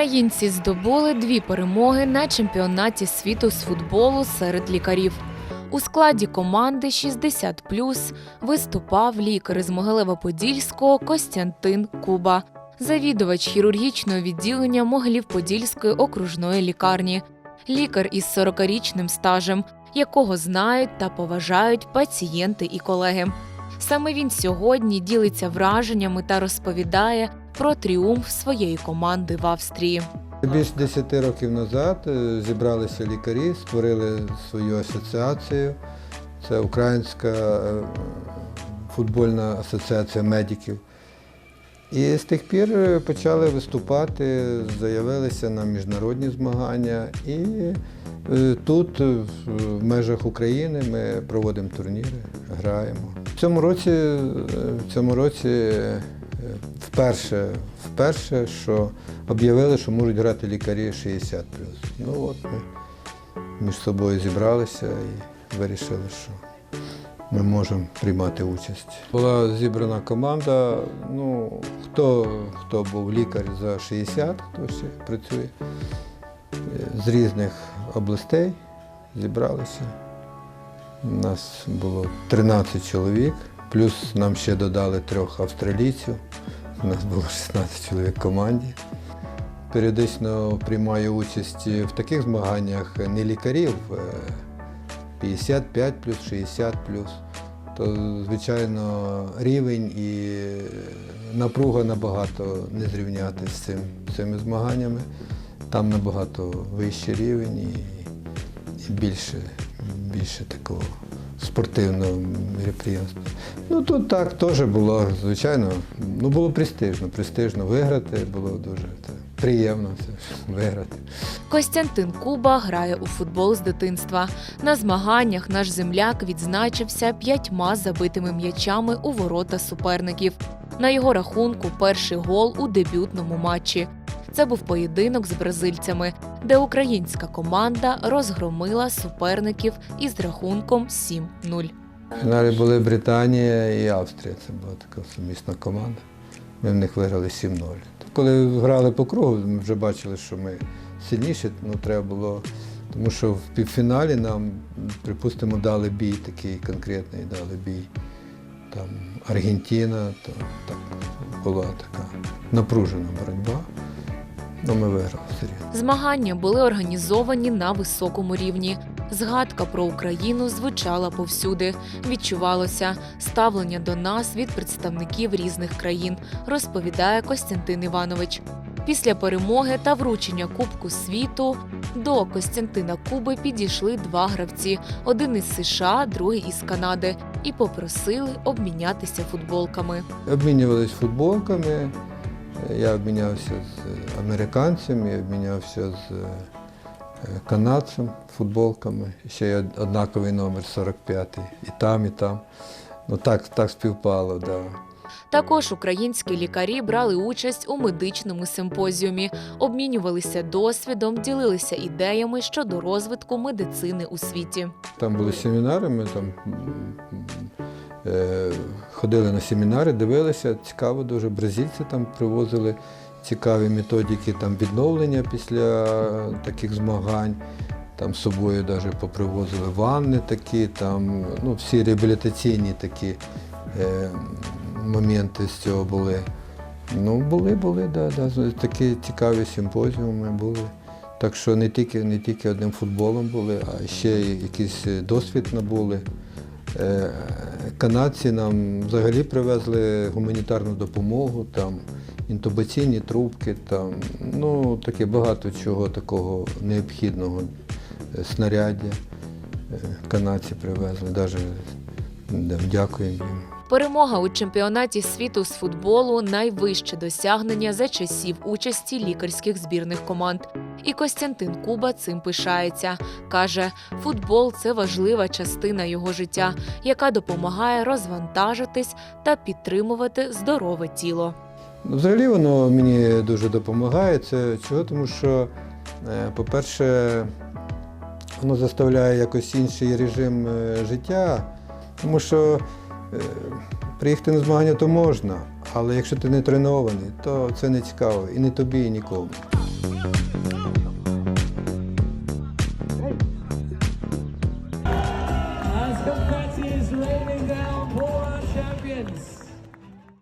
Українці здобули дві перемоги на чемпіонаті світу з футболу серед лікарів. У складі команди 60+, виступав лікар із Могилева-Подільського Костянтин Куба, завідувач хірургічного відділення Могилів-Подільської окружної лікарні, лікар із 40-річним стажем, якого знають та поважають пацієнти і колеги. Саме він сьогодні ділиться враженнями та розповідає про тріумф своєї команди в Австрії. Більш 10 років назад е, зібралися лікарі, створили свою асоціацію. Це Українська е, футбольна асоціація медиків. І з тих пір е, почали виступати, заявилися на міжнародні змагання. І тут, в- межах України, ми проводимо турніри, граємо. В цьому році, в цьому році вперше, вперше, що об'явили, що можуть грати лікарі 60 Ну от ми між собою зібралися і вирішили, що ми можемо приймати участь. Була зібрана команда. Ну, хто, хто був лікар за 60, хто ще працює, з різних областей зібралися. У нас було 13 чоловік, плюс нам ще додали трьох австралійців. У нас було 16 чоловік в команді. Періодично приймаю участь в таких змаганнях не лікарів, е, 55 плюс, 60 плюс. То, звичайно, рівень і напруга набагато не зрівняти з цим, цими змаганнями. Там набагато вищий рівень і більше, більше такого спортивного мероприємства. Ну тут так теж було, звичайно, ну було престижно, престижно виграти, було дуже так, приємно виграти. Костянтин Куба грає у футбол з дитинства. На змаганнях наш земляк відзначився п'ятьма забитими м'ячами у ворота суперників. На його рахунку перший гол у дебютному матчі. Це був поєдинок з бразильцями, де українська команда розгромила суперників із рахунком 7-0. В фіналі були Британія і Австрія. Це була така сумісна команда. Ми в них виграли 7-0. Коли грали по кругу, ми вже бачили, що ми сильніші, ну треба було. Тому що в півфіналі нам, припустимо, дали бій такий конкретний, дали бій. Там Аргентина, то так була така напружена боротьба. Ну, ми виграли. Змагання були організовані на високому рівні. Згадка про Україну звучала повсюди. Відчувалося ставлення до нас від представників різних країн, розповідає Костянтин Іванович. Після перемоги та вручення Кубку світу до Костянтина Куби підійшли два гравці: один із США, другий із Канади, і попросили обмінятися футболками. Обмінювалися футболками. Я обмінявся з американцем, я обмінявся з е, канадцем футболками. Ще є однаковий номер 45 і там, і там. Ну так, так співпало, да. Також українські лікарі брали участь у медичному симпозіумі, обмінювалися досвідом, ділилися ідеями щодо розвитку медицини у світі. Там були семінари, ми там ходили на семінари, дивилися, цікаво дуже. Бразильці там привозили цікаві методики там, відновлення після таких змагань. Там з собою навіть попривозили ванни такі, там, ну, всі реабілітаційні такі е, моменти з цього були. Ну, були, були, да, да, такі цікаві симпозіуми були. Так що не тільки, не тільки одним футболом були, а ще й якийсь досвід набули. Е, Канадці нам взагалі привезли гуманітарну допомогу, там інтубаційні трубки, там, ну, таке багато чого такого необхідного е, снаряддя. Е, Канадці привезли, навіть дякуємо їм. Перемога у чемпіонаті світу з футболу найвище досягнення за часів участі лікарських збірних команд. І Костянтин Куба цим пишається. Каже, футбол це важлива частина його життя, яка допомагає розвантажитись та підтримувати здорове тіло. Ну, Взагалі воно мені дуже допомагає. Це чого? Тому що, е, по-перше, воно заставляє якось інший режим е, життя. Тому що приїхати на змагання то можна, але якщо ти не тренований, то це не цікаво і не тобі, і нікому.